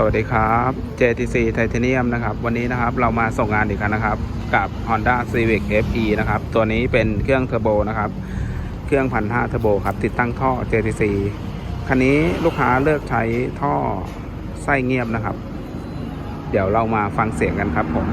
สวัสดีครับ JTC Titanium นะครับ วันนี้นะครับเรามาส่งงานอีกครั้งนะครับ กับ Honda Civic FE นะครับ ตัวนี้เป็นเครื่องเทอร์โบนะครับ เครื่องพันห้าเทอร์โบครับ ติดตั้งท่อ JTC คันนี้ลูกค้าเลือกใช้ท่อไส้เงียบนะครับ เดี๋ยวเรามาฟังเสียงกันครับผม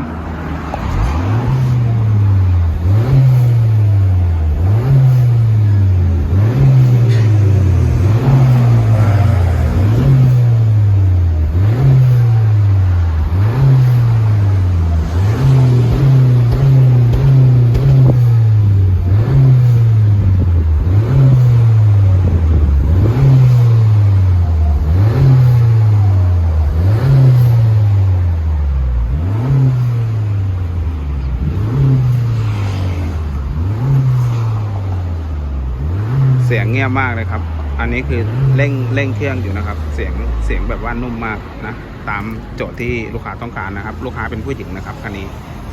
เสียงเงียบมากเลยครับ อันนี้คือเร่งเร่งเครื่องอยู่นะครับ เสียงเสียงแบบว่านุ่มมากนะ ตามโจทย์ที่ลูกค้าต้องการนะครับ ลูกค้าเป็นผู้หญิงนะครับคันนี้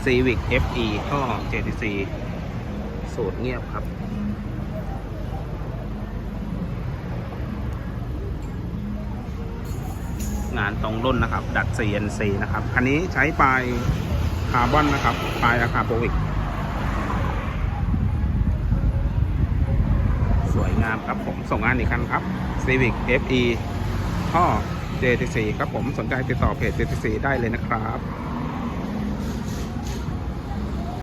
Civic FE ก็ JTC สูตรเงียบครับ งานตรงรุ่นนะครับ ดัด CNC นะครับ คันนี้ใช้ปลายคาร์บอนนะครับ ปลายอะคาโปวิก วยงามครับผมส่งงานอีกคันครับ Civic FE ท่อ JTC ครับผมสนใจติดต่อเพจ JTC ได้เลยนะครับ